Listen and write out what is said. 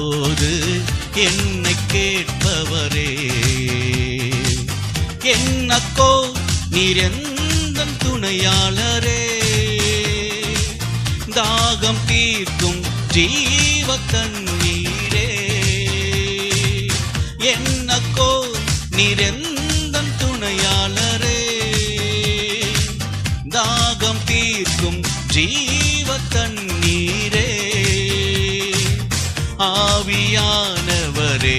போது என்னை கேட்பவரே. என்னக்கோ நீர் எந்த துணையாளரே. தாகம் தீர்க்கும் ஜீவ தண்ணீரே என்னக்கோ நீர் எந்த துணையாளரே. தாகம் தீர்க்கும் ஜீவ தண்ணீர் ஆவியானவரே